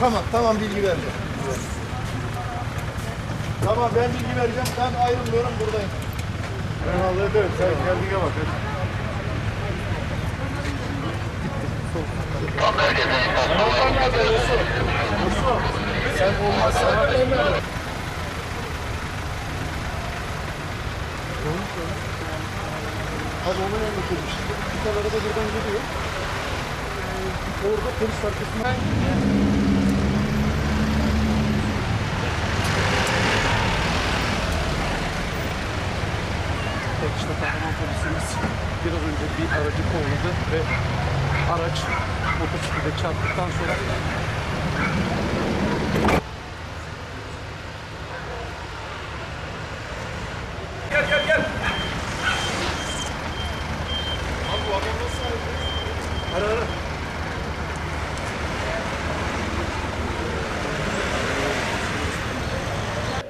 Tamam tamam bilgi vereceğim. Tamam ben bilgi vereceğim. Ben ayrılmıyorum buradayım. Ben hallederim. Sen kendine bak. Ramazan nerede Yusuf? Yusuf. Sen olmazsa Hadi onun önüne koymuş. Bir tane araba buradan geliyor. Ee, orada polis arkasından İşte kahraman polisimiz biraz önce bir aracı kovladı ve araç motosiklete çarptıktan sonra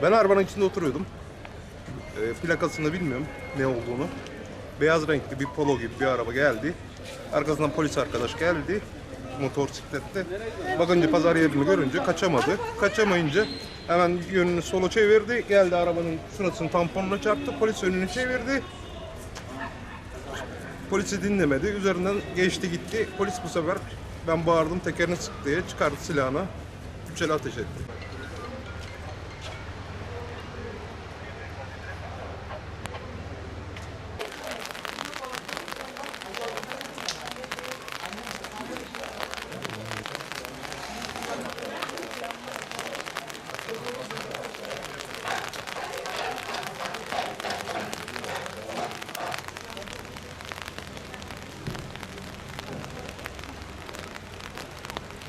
Ben arabanın içinde oturuyordum. E, plakasını bilmiyorum ne olduğunu. Beyaz renkli bir polo gibi bir araba geldi. Arkasından polis arkadaş geldi. Motosiklette. Bakınca pazar yerini görünce kaçamadı. Kaçamayınca hemen yönünü sola çevirdi. Geldi arabanın şurasını tamponla çarptı. Polis önünü çevirdi. Polisi dinlemedi. Üzerinden geçti gitti. Polis bu sefer ben bağırdım tekerini sık diye çıkardı silahını. Üç ateş etti.